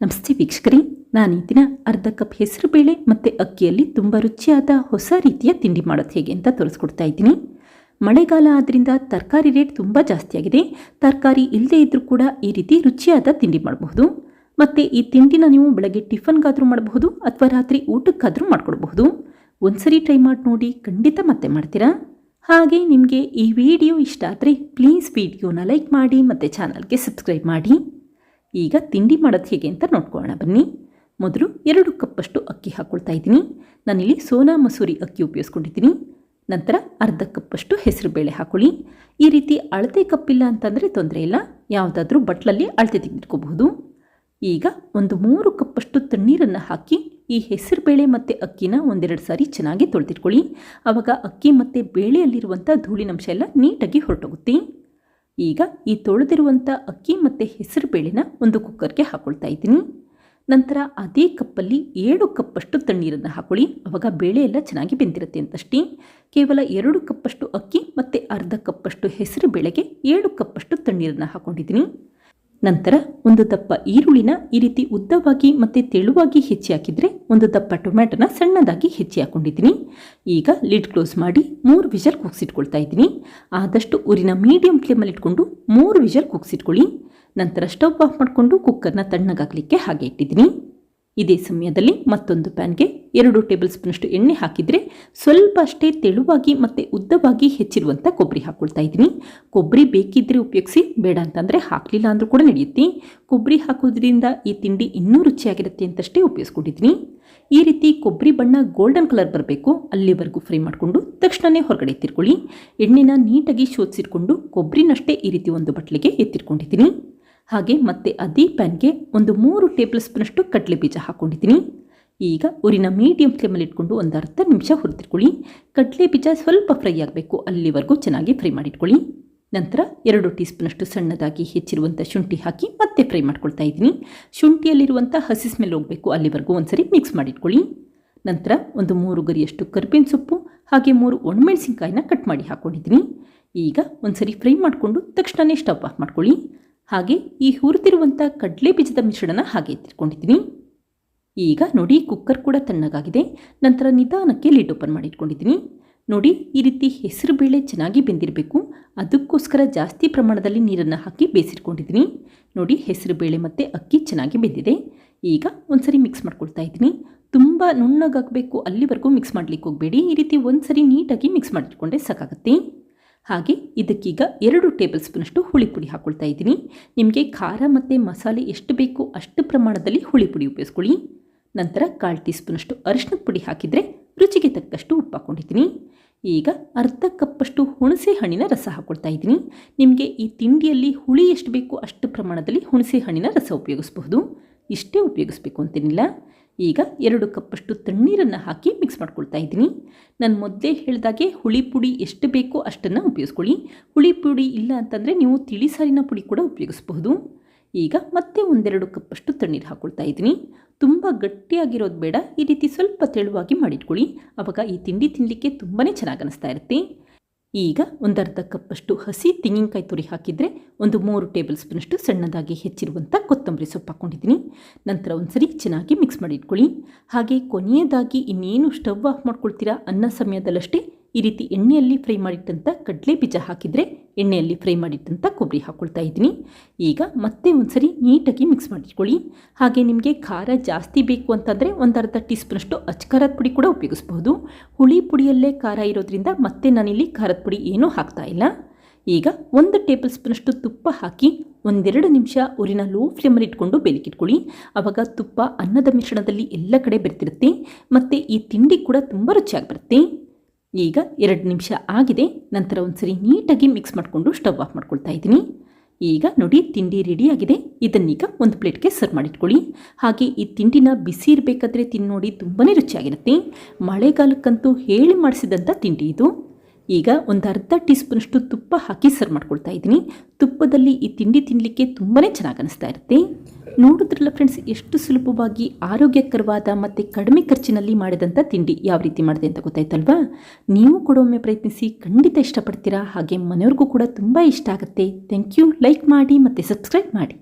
ನಮಸ್ತೆ ವೀಕ್ಷಕರೇ, ನಾನು ಈ ದಿನ ಅರ್ಧ ಕಪ್ ಹೆಸರುಬೇಳೆ ಮತ್ತು ಅಕ್ಕಿಯಲ್ಲಿ ತುಂಬ ರುಚಿಯಾದ ಹೊಸ ರೀತಿಯ ತಿಂಡಿ ಮಾಡೋದು ಹೇಗೆ ಅಂತ ತೋರಿಸ್ಕೊಡ್ತಾ ಇದ್ದೀನಿ. ಮಳೆಗಾಲ ಆದ್ದರಿಂದ ತರಕಾರಿ ರೇಟ್ ತುಂಬ ಜಾಸ್ತಿ ಆಗಿದೆ. ತರಕಾರಿ ಇಲ್ಲದೇ ಇದ್ದರೂ ಕೂಡ ಈ ರೀತಿ ರುಚಿಯಾದ ತಿಂಡಿ ಮಾಡಬಹುದು. ಮತ್ತು ಈ ತಿಂಡಿನ ನೀವು ಬೆಳಗ್ಗೆ ಟಿಫನ್ಗಾದರೂ ಮಾಡಬಹುದು ಅಥವಾ ರಾತ್ರಿ ಊಟಕ್ಕಾದರೂ ಮಾಡ್ಕೊಡ್ಬಹುದು. ಒಂದ್ಸರಿ ಟ್ರೈ ಮಾಡಿ ನೋಡಿ ಖಂಡಿತ ಮತ್ತೆ ಮಾಡ್ತೀರಾ? ಹಾಗೆ ನಿಮಗೆ ಈ ವಿಡಿಯೋ ಇಷ್ಟ ಆದರೆ ಪ್ಲೀಸ್ ವಿಡಿಯೋನ ಲೈಕ್ ಮಾಡಿ ಮತ್ತು ಚಾನಲ್ಗೆ ಸಬ್ಸ್ಕ್ರೈಬ್ ಮಾಡಿ. ಈಗ ತಿಂಡಿ ಮಾಡೋದು ಹೇಗೆ ಅಂತ ನೋಡ್ಕೊಳ್ಳೋಣ. ಬನ್ನಿ. ಮೊದಲು ಎರಡು ಕಪ್ಪಷ್ಟು ಅಕ್ಕಿ ಹಾಕ್ಕೊಳ್ತಾ ಇದ್ದೀನಿ. ನಾನಿಲ್ಲಿ ಸೋನಾ ಮಸೂರಿ ಅಕ್ಕಿ ಉಪಯೋಗಿಸ್ಕೊಂಡಿದ್ದೀನಿ. ನಂತರ ಅರ್ಧ ಕಪ್ಪಷ್ಟು ಹೆಸರುಬೇಳೆ ಹಾಕೊಳ್ಳಿ. ಈ ರೀತಿ ಅಳತೆ ಕಪ್ಪಿಲ್ಲ ಅಂತಂದರೆ ತೊಂದರೆ ಇಲ್ಲ. ಯಾವುದಾದ್ರೂ ಬಟ್ಲಲ್ಲಿ ಅಳತೆ ತೆಗೆದಿಟ್ಕೋಬಹುದು ಈಗ ಒಂದು ಮೂರು ಕಪ್ಪಷ್ಟು ತಣ್ಣೀರನ್ನು ಹಾಕಿ ಈ ಹೆಸರುಬೇಳೆ ಮತ್ತು ಅಕ್ಕಿನ ಒಂದೆರಡು ಸಾರಿ ಚೆನ್ನಾಗಿ ತೊಳೆದಿಟ್ಕೊಳ್ಳಿ. ಆವಾಗ ಅಕ್ಕಿ ಮತ್ತು ಬೇಳೆಯಲ್ಲಿರುವಂಥ ಧೂಳಿನಂಶ ಎಲ್ಲ ನೀಟಾಗಿ ಹೊರಟೋಗುತ್ತೆ. ಈಗ ಈ ತೊಳೆದಿರುವಂಥ ಅಕ್ಕಿ ಮತ್ತು ಹೆಸರು ಬೇಳೆನ ಒಂದು ಕುಕ್ಕರ್ಗೆ ಹಾಕ್ಕೊಳ್ತಾ ಇದ್ದೀನಿ. ನಂತರ ಅದೇ ಕಪ್ಪಲ್ಲಿ ಏಳು ಕಪ್ಪಷ್ಟು ತಣ್ಣೀರನ್ನು ಹಾಕೊಳ್ಳಿ. ಆವಾಗ ಬೇಳೆ ಎಲ್ಲ ಚೆನ್ನಾಗಿ ಬೆಂದಿರುತ್ತೆ ಅಂತಷ್ಟೇ. ಕೇವಲ ಎರಡು ಕಪ್ಪಷ್ಟು ಅಕ್ಕಿ ಮತ್ತು ಅರ್ಧ ಕಪ್ಪಷ್ಟು ಹೆಸರು ಬೇಳೆಗೆ ಏಳು ಕಪ್ಪಷ್ಟು ತಣ್ಣೀರನ್ನು ಹಾಕ್ಕೊಂಡಿದ್ದೀನಿ ನಂತರ ಒಂದು ದಪ್ಪ ಈರುಳ್ಳಿನ ಈ ರೀತಿ ಉದ್ದವಾಗಿ ಮತ್ತು ತೆಳುವಾಗಿ ಹೆಚ್ಚಿ ಹಾಕಿದರೆ ಒಂದು ದಪ್ಪ ಟೊಮ್ಯಾಟೊನ ಸಣ್ಣದಾಗಿ ಹೆಚ್ಚಿ ಹಾಕೊಂಡಿದ್ದೀನಿ. ಈಗ ಲಿಡ್ ಕ್ಲೋಸ್ ಮಾಡಿ ಮೂರು ವಿಷಲ್ ಕುಗ್ಸಿಟ್ಕೊಳ್ತಾ ಇದ್ದೀನಿ. ಆದಷ್ಟು ಊರಿನ ಮೀಡಿಯಂ ಫ್ಲೇಮಲ್ಲಿ ಇಟ್ಕೊಂಡು ಮೂರು ವಿಷಲ್ ಕುಗ್ಸಿಟ್ಕೊಳ್ಳಿ ನಂತರ ಸ್ಟವ್ ಆಫ್ ಮಾಡಿಕೊಂಡು ಕುಕ್ಕರ್ನ ತಣ್ಣಗಾಗಲಿಕ್ಕೆ ಹಾಗೆ ಇಟ್ಟಿದ್ದೀನಿ. ಇದೇ ಸಮಯದಲ್ಲಿ ಮತ್ತೊಂದು ಪ್ಯಾನ್ಗೆ ಎರಡು ಟೇಬಲ್ ಸ್ಪೂನಷ್ಟು ಎಣ್ಣೆ ಹಾಕಿದರೆ ಸ್ವಲ್ಪ ಅಷ್ಟೇ ತೆಳುವಾಗಿ ಮತ್ತು ಉದ್ದವಾಗಿ ಹೆಚ್ಚಿರುವಂಥ ಕೊಬ್ಬರಿ ಹಾಕ್ಕೊಳ್ತಾ ಇದ್ದೀನಿ. ಕೊಬ್ಬರಿ ಬೇಕಿದ್ದರೆ ಉಪಯೋಗಿಸಿ, ಬೇಡ ಅಂತಂದರೆ ಹಾಕಲಿಲ್ಲ ಅಂದರೂ ಕೂಡ ನಡೆಯುತ್ತೆ. ಕೊಬ್ಬರಿ ಹಾಕೋದ್ರಿಂದ ಈ ತಿಂಡಿ ಇನ್ನೂ ರುಚಿಯಾಗಿರುತ್ತೆ ಅಂತಷ್ಟೇ ಉಪಯೋಗಿಸ್ಕೊಂಡಿದ್ದೀನಿ. ಈ ರೀತಿ ಕೊಬ್ಬರಿ ಬಣ್ಣ ಗೋಲ್ಡನ್ ಕಲರ್ ಬರಬೇಕು, ಅಲ್ಲಿವರೆಗೂ ಫ್ರೈ ಮಾಡಿಕೊಂಡು ತಕ್ಷಣವೇ ಹೊರಗಡೆ ಎತ್ತಿರ್ಕೊಳ್ಳಿ ಎಣ್ಣೆನ ನೀಟಾಗಿ ಶೋಧಿಸಿಟ್ಕೊಂಡು ಕೊಬ್ಬರಿನಷ್ಟೇ ಈ ರೀತಿ ಒಂದು ಬಟ್ಲಿಗೆ ಎತ್ತಿಟ್ಕೊಂಡಿದ್ದೀನಿ. ಹಾಗೆ ಮತ್ತೆ ಅದೇ ಪ್ಯಾನ್ಗೆ ಒಂದು ಮೂರು ಟೇಬಲ್ ಸ್ಪೂನಷ್ಟು ಕಡಲೆ ಬೀಜ ಹಾಕ್ಕೊಂಡಿದ್ದೀನಿ ಈಗ ಊರಿನ ಮೀಡಿಯಂ ಫ್ಲೇಮಲ್ಲಿ ಇಟ್ಕೊಂಡು ಒಂದು ಅರ್ಧ ನಿಮಿಷ ಹುರಿದಿಟ್ಕೊಳ್ಳಿ. ಕಡಲೆ ಬೀಜ ಸ್ವಲ್ಪ ಫ್ರೈ ಆಗಬೇಕು, ಅಲ್ಲಿವರೆಗೂ ಚೆನ್ನಾಗಿ ಫ್ರೈ ಮಾಡಿಟ್ಕೊಳ್ಳಿ. ನಂತರ ಎರಡು ಟೀ ಸ್ಪೂನಷ್ಟು ಸಣ್ಣದಾಗಿ ಹೆಚ್ಚಿರುವಂಥ ಶುಂಠಿ ಹಾಕಿ ಮತ್ತೆ ಫ್ರೈ ಮಾಡ್ಕೊಳ್ತಾ ಇದ್ದೀನಿ. ಶುಂಠಿಯಲ್ಲಿರುವಂಥ ಹಸಿ ಸ್ಮೆಲ್ ಹೋಗಬೇಕು, ಅಲ್ಲಿವರೆಗೂ ಒಂದ್ಸರಿ ಮಿಕ್ಸ್ ಮಾಡಿಟ್ಕೊಳ್ಳಿ. ನಂತರ ಒಂದು ಮೂರು ಗರಿಯಷ್ಟು ಕರ್ಬೇವಿನ ಸೊಪ್ಪು, ಹಾಗೆ ಮೂರು ಒಣಮೆಣಸಿನ್ಕಾಯಿನ ಕಟ್ ಮಾಡಿ ಹಾಕ್ಕೊಂಡಿದ್ದೀನಿ ಈಗ ಒಂದ್ಸರಿ ಫ್ರೈ ಮಾಡಿಕೊಂಡು ತಕ್ಷಣವೇ ಸ್ಟವ್ ಆಫ್ ಮಾಡ್ಕೊಳ್ಳಿ. ಹಾಗೆ ಈ ಹುರಿದಿರುವಂಥ ಕಡಲೆ ಬೀಜದ ಮಿಶ್ರಣ ಹಾಗೆ ಎತ್ತಿಟ್ಕೊಂಡಿದ್ದೀನಿ. ಈಗ ನೋಡಿ ಕುಕ್ಕರ್ ಕೂಡ ತಣ್ಣಗಾಗಿದೆ. ನಂತರ ನಿಧಾನಕ್ಕೆ ಲಿಡ್ ಓಪನ್ ಮಾಡಿಟ್ಕೊಂಡಿದ್ದೀನಿ ನೋಡಿ, ಈ ರೀತಿ ಹೆಸರು ಬೇಳೆ ಚೆನ್ನಾಗಿ ಬೆಂದಿರಬೇಕು. ಅದಕ್ಕೋಸ್ಕರ ಜಾಸ್ತಿ ಪ್ರಮಾಣದಲ್ಲಿ ನೀರನ್ನು ಹಾಕಿ ಬೇಯಿಸಿಟ್ಕೊಂಡಿದ್ದೀನಿ. ನೋಡಿ, ಹೆಸರು ಬೇಳೆ ಮತ್ತು ಅಕ್ಕಿ ಚೆನ್ನಾಗಿ ಬೆಂದಿದೆ. ಈಗ ಒಂದ್ಸರಿ ಮಿಕ್ಸ್ ಮಾಡ್ಕೊಳ್ತಾ ಇದ್ದೀನಿ. ತುಂಬ ನುಣ್ಣಗಾಗಬೇಕು, ಅಲ್ಲಿವರೆಗೂ ಮಿಕ್ಸ್ ಮಾಡಲಿಕ್ಕೆ ಹೋಗಬೇಡಿ. ಈ ರೀತಿ ಒಂದ್ಸರಿ ನೀಟಾಗಿ ಮಿಕ್ಸ್ ಮಾಡಿಟ್ಕೊಂಡ್ರೆ ಸಾಕಾಗುತ್ತೆ. ಹಾಗೆ ಇದಕ್ಕೀಗ ಎರಡು ಟೇಬಲ್ ಸ್ಪೂನಷ್ಟು ಹುಳಿ ಪುಡಿ ಹಾಕ್ಕೊಳ್ತಾ ಇದ್ದೀನಿ. ನಿಮಗೆ ಖಾರ ಮತ್ತು ಮಸಾಲೆ ಎಷ್ಟು ಬೇಕು ಅಷ್ಟು ಪ್ರಮಾಣದಲ್ಲಿ ಹುಳಿ ಪುಡಿ ಉಪಯೋಗಿಸ್ಕೊಳ್ಳಿ. ನಂತರ ಕಾಲು ಟೀ ಸ್ಪೂನಷ್ಟು ಅರಿಶಿನದ ಪುಡಿ ಹಾಕಿದರೆ ರುಚಿಗೆ ತಕ್ಕಷ್ಟು ಉಪ್ಪು ಹಾಕ್ಕೊಂಡಿದ್ದೀನಿ. ಈಗ ಅರ್ಧ ಕಪ್ಪಷ್ಟು ಹುಣಸೆ ಹಣ್ಣಿನ ರಸ ಹಾಕ್ಕೊಳ್ತಾ ಇದ್ದೀನಿ. ನಿಮಗೆ ಈ ತಿಂಡಿಯಲ್ಲಿ ಹುಳಿ ಎಷ್ಟು ಬೇಕು ಅಷ್ಟು ಪ್ರಮಾಣದಲ್ಲಿ ಹುಣಸೆ ಹಣ್ಣಿನ ರಸ ಉಪಯೋಗಿಸಬಹುದು. ಇಷ್ಟೇ ಉಪಯೋಗಿಸ್ಬೇಕು ಅಂತೇನಿಲ್ಲ. ಈಗ ಎರಡು ಕಪ್ಪಷ್ಟು ತಣ್ಣೀರನ್ನು ಹಾಕಿ ಮಿಕ್ಸ್ ಮಾಡ್ಕೊಳ್ತಾ ಇದ್ದೀನಿ. ನಾನು ಮೊದಲೇ ಹೇಳಿದಾಗೆ ಹುಳಿ ಪುಡಿ ಎಷ್ಟು ಬೇಕೋ ಅಷ್ಟನ್ನು ಉಪಯೋಗಿಸ್ಕೊಳ್ಳಿ. ಹುಳಿ ಪುಡಿ ಇಲ್ಲ ಅಂತಂದರೆ ನೀವು ತಿಳಿಸಾರಿನ ಪುಡಿ ಕೂಡ ಉಪಯೋಗಿಸ್ಬಹುದು. ಈಗ ಮತ್ತೆ ಒಂದೆರಡು ಕಪ್ಪಷ್ಟು ತಣ್ಣೀರು ಹಾಕ್ಕೊಳ್ತಾ ಇದ್ದೀನಿ. ತುಂಬ ಗಟ್ಟಿಯಾಗಿರೋದು ಬೇಡ, ಈ ರೀತಿ ಸ್ವಲ್ಪ ತೆಳುವಾಗಿ ಮಾಡಿಟ್ಕೊಳ್ಳಿ. ಆವಾಗ ಈ ತಿಂಡಿ ತಿನ್ನಲಿಕ್ಕೆ ತುಂಬಾ ಚೆನ್ನಾಗಿ ಅನಿಸ್ತಾ ಇರುತ್ತೆ. ಈಗ ಒಂದರ್ಧ ಕಪ್ಪಷ್ಟು ಹಸಿ ತೆಂಗಿನಕಾಯಿ ತುರಿ ಹಾಕಿದರೆ ಒಂದು ಮೂರು ಟೇಬಲ್ ಸ್ಪೂನಷ್ಟು ಸಣ್ಣದಾಗಿ ಹೆಚ್ಚಿರುವಂಥ ಕೊತ್ತಂಬರಿ ಸೊಪ್ಪು ಹಾಕ್ಕೊಂಡಿದ್ದೀನಿ ನಂತರ ಒಂದು ಸರಿ ಚೆನ್ನಾಗಿ ಮಿಕ್ಸ್ ಮಾಡಿ ಇಟ್ಕೊಳ್ಳಿ ಹಾಗೆ ಕೊನೆಯದಾಗಿ ಇನ್ನೇನು ಸ್ಟವ್ ಆಫ್ ಮಾಡ್ಕೊಳ್ತೀರಾ ಅನ್ನ ಸಮಯದಲ್ಲಷ್ಟೇ ಈ ರೀತಿ ಎಣ್ಣೆಯಲ್ಲಿ ಫ್ರೈ ಮಾಡಿಟ್ಟಂಥ ಕಡಲೆ ಬೀಜ ಹಾಕಿದರೆ ಎಣ್ಣೆಯಲ್ಲಿ ಫ್ರೈ ಮಾಡಿಟ್ಟಂಥ ಕೊಬ್ಬರಿ ಹಾಕ್ಕೊಳ್ತಾ ಇದ್ದೀನಿ. ಈಗ ಮತ್ತೆ ಒಂದು ಸರಿ ನೀಟಾಗಿ ಮಿಕ್ಸ್ ಮಾಡಿಟ್ಕೊಳ್ಳಿ. ಹಾಗೆ ನಿಮಗೆ ಖಾರ ಜಾಸ್ತಿ ಬೇಕು ಅಂತಂದರೆ ಒಂದು ಅರ್ಧ ಟೀ ಸ್ಪೂನಷ್ಟು ಅಚ್ಕಾರದ ಪುಡಿ ಕೂಡ ಉಪಯೋಗಿಸ್ಬೋದು. ಹುಳಿ ಪುಡಿಯಲ್ಲೇ ಖಾರ ಇರೋದ್ರಿಂದ ಮತ್ತೆ ನಾನಿಲ್ಲಿ ಖಾರದ ಪುಡಿ ಏನೂ ಹಾಕ್ತಾ ಇಲ್ಲ. ಈಗ ಒಂದು ಟೇಬಲ್ ಸ್ಪೂನಷ್ಟು ತುಪ್ಪ ಹಾಕಿ ಒಂದೆರಡು ನಿಮಿಷ ಊರಿನ ಲೋ ಫ್ಲೇಮಲ್ಲಿ ಇಟ್ಕೊಂಡು ಬೆಲಿಕಿಟ್ಕೊಳ್ಳಿ ಆವಾಗ ತುಪ್ಪ ಅನ್ನದ ಮಿಶ್ರಣದಲ್ಲಿ ಎಲ್ಲ ಕಡೆ ಬೆರ್ತಿರುತ್ತೆ ಮತ್ತು ಈ ತಿಂಡಿ ಕೂಡ ತುಂಬ ರುಚಿಯಾಗಿ ಬರುತ್ತೆ. ಈಗ ಎರಡು ನಿಮಿಷ ಆಗಿದೆ. ನಂತರ ಒಂದ್ಸರಿ ನೀಟಾಗಿ ಮಿಕ್ಸ್ ಮಾಡಿಕೊಂಡು ಸ್ಟವ್ ಆಫ್ ಮಾಡ್ಕೊಳ್ತಾ ಇದ್ದೀನಿ. ಈಗ ನೋಡಿ ತಿಂಡಿ ರೆಡಿಯಾಗಿದೆ ಇದನ್ನೀಗ ಒಂದು ಪ್ಲೇಟ್ಗೆ ಸರ್ವ್ ಮಾಡಿಟ್ಕೊಳ್ಳಿ. ಹಾಗೆ ಈ ತಿಂಡಿನ ಬಿಸಿ ಇರಬೇಕಾದ್ರೆ ತಿನ್ನೋಡಿ ತುಂಬಾ ರುಚಿಯಾಗಿರುತ್ತೆ. ಮಳೆಗಾಲಕ್ಕಂತೂ ಹೇಳಿ ಮಾಡಿಸಿದಂಥ ತಿಂಡಿ ಇದು. ಈಗ ಒಂದು ಅರ್ಧ ಟೀ ಸ್ಪೂನಷ್ಟು ತುಪ್ಪ ಹಾಕಿ ಸರ್ವ್ ಮಾಡ್ಕೊಳ್ತಾ ಇದ್ದೀನಿ. ತುಪ್ಪದಲ್ಲಿ ಈ ತಿಂಡಿ ತಿನ್ನಲಿಕ್ಕೆ ತುಂಬಾ ಚೆನ್ನಾಗಿ ಅನಿಸ್ತಾ ಇರುತ್ತೆ. ನೋಡಿದ್ರಲ್ಲ ಫ್ರೆಂಡ್ಸ್ ಎಷ್ಟು ಸುಲಭವಾಗಿ ಆರೋಗ್ಯಕರವಾದ ಮತ್ತು ಕಡಿಮೆ ಖರ್ಚಿನಲ್ಲಿ ಮಾಡಿದಂಥ ತಿಂಡಿ ಯಾವ ರೀತಿ ಮಾಡಿದೆ ಅಂತ ಗೊತ್ತಾಯ್ತಲ್ವಾ? ನೀವು ಕೂಡ ಒಮ್ಮೆ ಪ್ರಯತ್ನಿಸಿ, ಖಂಡಿತ ಇಷ್ಟಪಡ್ತೀರಾ? ಹಾಗೆ ಮನೆಯವ್ರಿಗೂ ಕೂಡ ತುಂಬ ಇಷ್ಟ ಆಗುತ್ತೆ. ಥ್ಯಾಂಕ್ ಯು ಲೈಕ್ ಮಾಡಿ ಮತ್ತು ಸಬ್ಸ್ಕ್ರೈಬ್ ಮಾಡಿ.